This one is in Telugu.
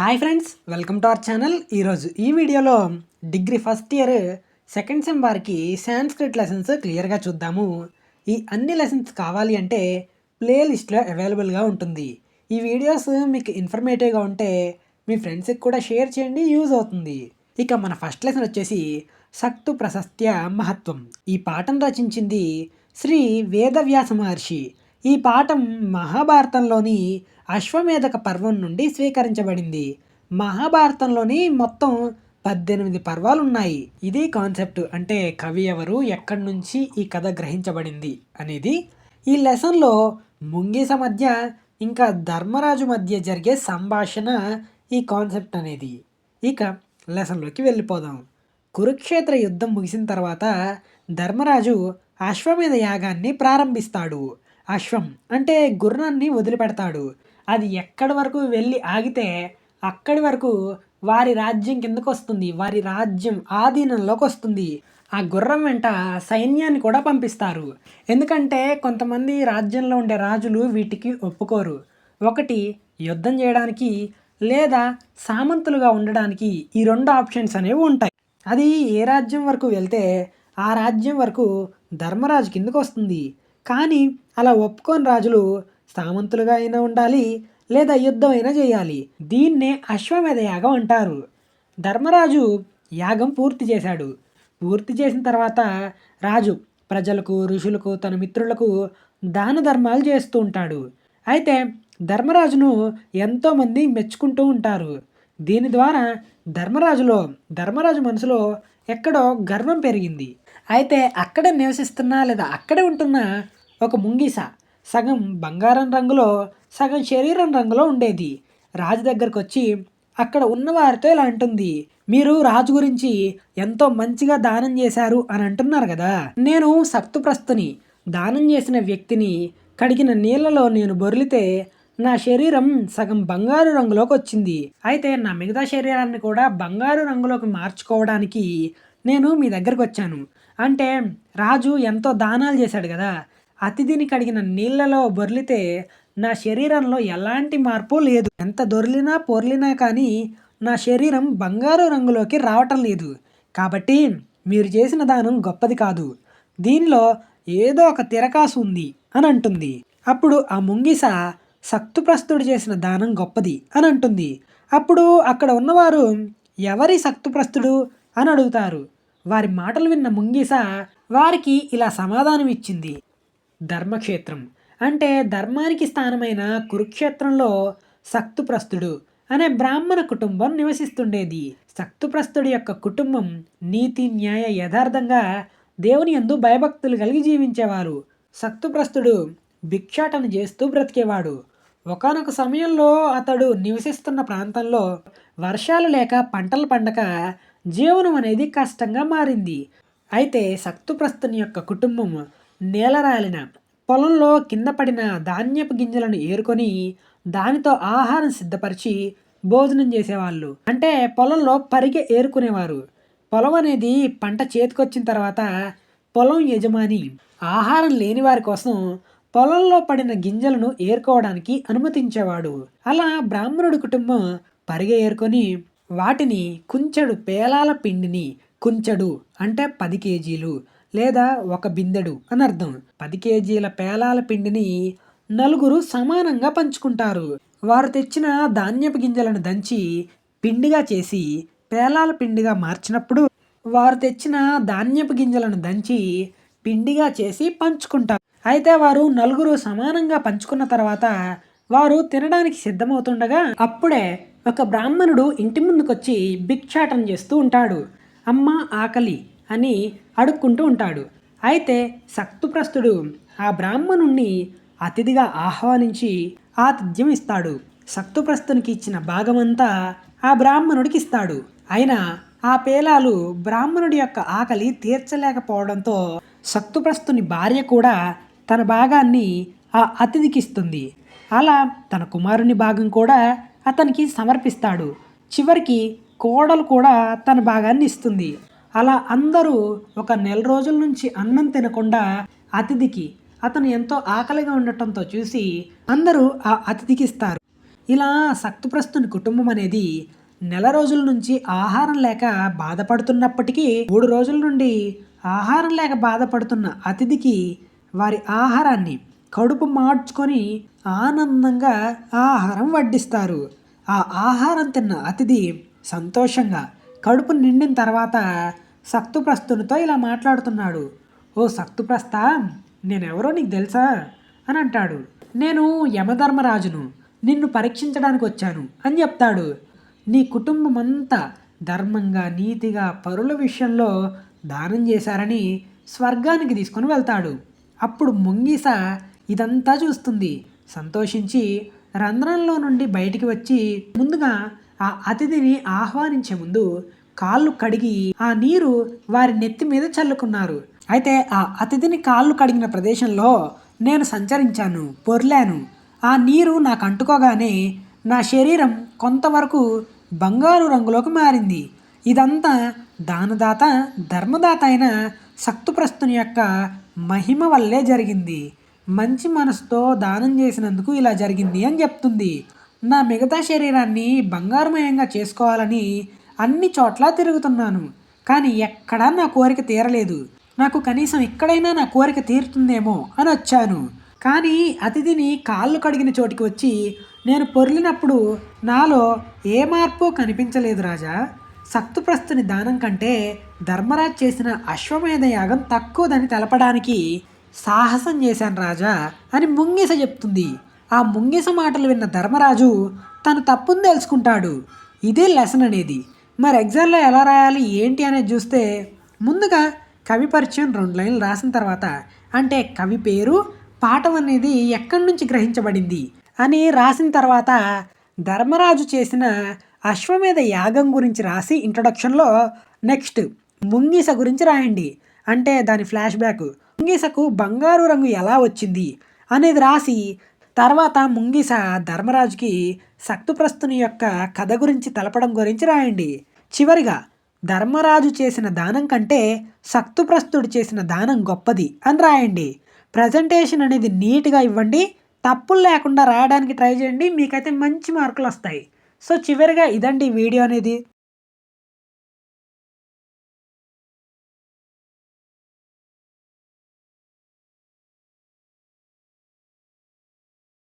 Hi friends welcome to our channel. ఈరోజు ఈ వీడియోలో degree first year second sem వారికి సాంస్క్రిట్ లెసన్స్ క్లియర్గా చూద్దాము. ఈ అన్ని లెసన్స్ కావాలి అంటే ప్లేలిస్ట్లో అవైలబుల్గా ఉంటుంది. ఈ వీడియోస్ మీకు ఇన్ఫర్మేటివ్గా ఉంటే మీ ఫ్రెండ్స్కి కూడా షేర్ చేయండి యూజ్ అవుతుంది. ఇక మన ఫస్ట్ లెసన్ వచ్చేసి సక్తు ప్రశస్త్య మహత్వం. ఈ పాఠం రచించింది శ్రీ వేదవ్యాస మహర్షి. ఈ పాఠం మహాభారతంలోని అశ్వమేధక పర్వం నుండి స్వీకరించబడింది. మహాభారతంలోని మొత్తం పద్దెనిమిది పర్వాలు ఉన్నాయి ఇది కాన్సెప్ట్ అంటే కవి ఎవరు ఎక్కడి నుంచి ఈ కథ గ్రహించబడింది అనేది. ఈ లెసన్లో ముంగీస మధ్య ఇంకా ధర్మరాజు మధ్య జరిగే సంభాషణ ఈ కాన్సెప్ట్ అనేది. ఇక లెసన్లోకి వెళ్ళిపోదాం. కురుక్షేత్ర యుద్ధం ముగిసిన తర్వాత ధర్మరాజు అశ్వమేధ యాగాన్ని ప్రారంభిస్తాడు. అశ్వం. అంటే గుర్రాన్ని వదిలిపెడతాడు. అది ఎక్కడి వరకు వెళ్ళి ఆగితే అక్కడి వరకు వారి రాజ్యం కిందకు వస్తుంది వారి రాజ్యం ఆధీనంలోకి వస్తుంది ఆ గుర్రం వెంట సైన్యాన్ని కూడా పంపిస్తారు. ఎందుకంటే కొంతమంది రాజ్యంలో ఉండే రాజులు వీటికి ఒప్పుకోరు. ఒకటి యుద్ధం చేయడానికి లేదా సామంతులుగా ఉండడానికి ఈ రెండు ఆప్షన్స్ అనేవి ఉంటాయి. అది ఏ రాజ్యం వరకు వెళ్తే ఆ రాజ్యం వరకు ధర్మరాజు కిందకు వస్తుంది కానీ అలా ఒప్పుకోని రాజులు సామంతులుగా అయినా ఉండాలి లేదా యుద్ధం అయినా చేయాలి. దీన్నే అశ్వమేధ యాగం అంటారు. ధర్మరాజు యాగం పూర్తి చేశాడు. పూర్తి చేసిన తర్వాత రాజు ప్రజలకు ఋషులకు తన మిత్రులకు దాన ధర్మాలు చేస్తూ ఉంటాడు. అయితే ధర్మరాజును ఎంతోమంది మెచ్చుకుంటూ ఉంటారు. దీని ద్వారా ధర్మరాజులో ధర్మరాజు మనసులో ఎక్కడో గర్వం పెరిగింది. అయితే అక్కడే నివసిస్తున్న లేదా అక్కడే ఉంటున్న ఒక ముంగీస. సగం బంగారం రంగులో సగం శరీరం రంగులో ఉండేది. రాజు దగ్గరకు వచ్చి అక్కడ ఉన్నవారితో ఇలా అంటుంది. మీరు రాజు గురించి ఎంతో మంచిగా దానం చేశారు అని అంటున్నారు కదా. నేను సక్తుప్రస్తుని దానం చేసిన వ్యక్తిని కడిగిన నీళ్ళలో నేను బొరిలితే నా శరీరం సగం బంగారు రంగులోకి వచ్చింది. అయితే నా మిగతా శరీరాన్ని కూడా బంగారు రంగులోకి మార్చుకోవడానికి నేను మీ దగ్గరకు వచ్చాను అంటే రాజు ఎంతో దానాలు చేశాడు కదా. అతిథిని కడిగిన నీళ్ళలో బొర్లితే నా శరీరంలో ఎలాంటి మార్పు లేదు. ఎంత దొర్లినా పొర్లినా కానీ నా శరీరం బంగారు రంగులోకి రావటం లేదు. కాబట్టి మీరు చేసిన దానం గొప్పది కాదు. దీనిలో ఏదో ఒక తిరకాసు ఉంది అని అంటుంది. అప్పుడు ఆ ముంగిస సక్తుప్రస్తుడు చేసిన దానం గొప్పది అని అంటుంది. అప్పుడు అక్కడ ఉన్నవారు ఎవరి సక్తుప్రస్తుడు అని అడుగుతారు. వారి మాటలు విన్న ముంగిస వారికి ఇలా సమాధానం ఇచ్చింది ధర్మక్షేత్రం. అంటే ధర్మానికి స్థానమైన కురుక్షేత్రంలో సక్తుప్రస్తుడు అనే బ్రాహ్మణ కుటుంబం నివసిస్తుండేది. సక్తుప్రస్తుడి యొక్క కుటుంబం నీతి న్యాయ యథార్థంగా దేవుని యందు భయభక్తులు కలిగి జీవించేవారు. సక్తుప్రస్తుడు భిక్షాటన చేస్తూ బ్రతికేవాడు. ఒకనొక సమయంలో అతడు నివసిస్తున్న ప్రాంతంలో వర్షాలు లేక పంటలు పండక జీవనం అనేది కష్టంగా మారింది. అయితే సక్తుప్రస్తుని యొక్క కుటుంబం నేలరాలిన పొలంలో కింద పడిన ధాన్యపు గింజలను ఏరుకొని దానితో ఆహారం సిద్ధపరిచి భోజనం చేసేవాళ్ళు. అంటే పొలంలో పరిగె ఏరుకునేవారు. పొలం అనేది పంట చేతికొచ్చిన తర్వాత పొలం యజమాని ఆహారం లేని వారి కోసం పొలంలో పడిన గింజలను ఏరుకోవడానికి అనుమతించేవాడు. అలా బ్రాహ్మణుడి కుటుంబం పరిగె ఏరుకొని వాటిని కుంచెడు పేలాల పిండిని కుంచెడు అంటే పది కేజీలు లేదా ఒక బిందెడు అని అర్థం. పది కేజీల పేలాల పిండిని నలుగురు సమానంగా పంచుకుంటారు. వారు తెచ్చిన ధాన్యపు గింజలను దంచి పిండిగా చేసి పేలాల పిండిగా మార్చినప్పుడు వారు తెచ్చిన ధాన్యపు గింజలను దంచి పిండిగా చేసి పంచుకుంటారు. అయితే వారు నలుగురు సమానంగా పంచుకున్న తర్వాత వారు తినడానికి సిద్ధమవుతుండగా అప్పుడే ఒక బ్రాహ్మణుడు ఇంటి ముందుకొచ్చి భిక్షాటం చేస్తూ ఉంటాడు. అమ్మ ఆకలి. అని అడుక్కుంటూ ఉంటాడు. అయితే సక్తుప్రస్తుడు ఆ బ్రాహ్మణుణ్ణి అతిథిగా ఆహ్వానించి ఆతిథ్యం ఇస్తాడు సక్తుప్రస్తునికి ఇచ్చిన భాగమంతా ఆ బ్రాహ్మణుడికి ఇస్తాడు. అయినా ఆ పేలాలు బ్రాహ్మణుడి యొక్క ఆకలి తీర్చలేకపోవడంతో సక్తుప్రస్తుని భార్య కూడా తన భాగాన్ని ఆ అతిథికి ఇస్తుంది. అలా తన కుమారుని భాగం కూడా అతనికి సమర్పిస్తాడు. చివరికి కోడలు కూడా తన భాగాన్ని ఇస్తుంది. అలా అందరూ ఒక నెల రోజుల నుంచి అన్నం తినకుండా అతిథికి అతను ఎంతో ఆకలిగా ఉండటంతో చూసి అందరూ ఆ అతిథికి ఇస్తారు. ఇలా సక్తుప్రస్తుని కుటుంబం అనేది నెల రోజుల నుంచి ఆహారం లేక బాధపడుతున్నప్పటికీ మూడు రోజుల నుండి ఆహారం లేక బాధపడుతున్న అతిథికి వారి ఆహారాన్ని కడుపు మార్చుకొని ఆనందంగా ఆహారం వడ్డిస్తారు. ఆ ఆహారం తిన్న అతిథి సంతోషంగా కడుపు నిండిన తర్వాత సక్తుప్రస్తునితో ఇలా మాట్లాడుతున్నాడు. ఓ సక్తుప్రస్థ నేనెవరో నీకు తెలుసా? అని అంటాడు. నేను యమధర్మరాజును నిన్ను పరీక్షించడానికి వచ్చాను అని చెప్తాడు. నీ కుటుంబం అంతా ధర్మంగా నీతిగా పరుల విషయంలో దానం చేశారని స్వర్గానికి తీసుకొని వెళ్తాడు. అప్పుడు ముంగీస ఇదంతా చూస్తుంది. సంతోషించి రంధ్రంలో నుండి బయటికి వచ్చి ముందుగా ఆ అతిథిని ఆహ్వానించే ముందు కాళ్ళు కడిగి ఆ నీరు వారి నెత్తి మీద చల్లుకున్నారు. అయితే ఆ అతిథిని కాళ్ళు కడిగిన ప్రదేశంలో నేను సంచరించాను పొర్లాను. ఆ నీరు నాకు అంటుకోగానే నా శరీరం కొంతవరకు బంగారు రంగులోకి మారింది. ఇదంతా దానదాత ధర్మదాత అయిన సక్తుప్రస్తుని యొక్క మహిమ వల్లే జరిగింది. మంచి మనసుతో దానం చేసినందుకు ఇలా జరిగింది అని చెప్తుంది. నా మిగతా శరీరాన్ని బంగారుమయంగా చేసుకోవాలని అన్ని చోట్ల తిరుగుతున్నాను. కానీ ఎక్కడా నా కోరిక తీరలేదు. నాకు కనీసం ఇక్కడైనా నా కోరిక తీరుతుందేమో అని వచ్చాను. కానీ అతిథిని కాళ్ళు కడిగిన చోటికి వచ్చి నేను పొర్లినప్పుడు నాలో ఏ మార్పు కనిపించలేదు రాజా. సత్తుప్రస్తుని దానం కంటే ధర్మరాజ్ చేసిన అశ్వమేధ యాగం తక్కువదని తెలపడానికి సాహసం చేశాను రాజా అని ముంగిస చెప్తుంది. ఆ ముంగిస మాటలు విన్న ధర్మరాజు తను తప్పుని తెలుసుకుంటాడు. ఇదే లెసన్ అనేది. మరి ఎగ్జామ్లో ఎలా రాయాలి ఏంటి అనేది చూస్తే ముందుగా కవి పరిచయం రెండు లైన్లు రాసిన తర్వాత అంటే కవి పేరు పాఠం అనేది ఎక్కడి నుంచి గ్రహించబడింది అని రాసిన తర్వాత ధర్మరాజు చేసిన అశ్వమేధ యాగం గురించి రాసి ఇంట్రొడక్షన్లో నెక్స్ట్ ముంగీస గురించి రాయండి. అంటే దాని ఫ్లాష్ బ్యాక్ ముంగీసకు బంగారు రంగు ఎలా వచ్చింది అనేది రాసి తర్వాత ముంగిస ధర్మరాజుకి శక్తుప్రస్థుని యొక్క కథ గురించి తెలపడం గురించి రాయండి. చివరిగా ధర్మరాజు చేసిన దానం కంటే శక్తుప్రస్థుడు చేసిన దానం గొప్పది అని రాయండి. ప్రజెంటేషన్ అనేది నీట్గా ఇవ్వండి తప్పులు లేకుండా రాయడానికి ట్రై చేయండి మీకైతే మంచి మార్కులు వస్తాయి సో చివరిగా ఇదండి వీడియో అనేది.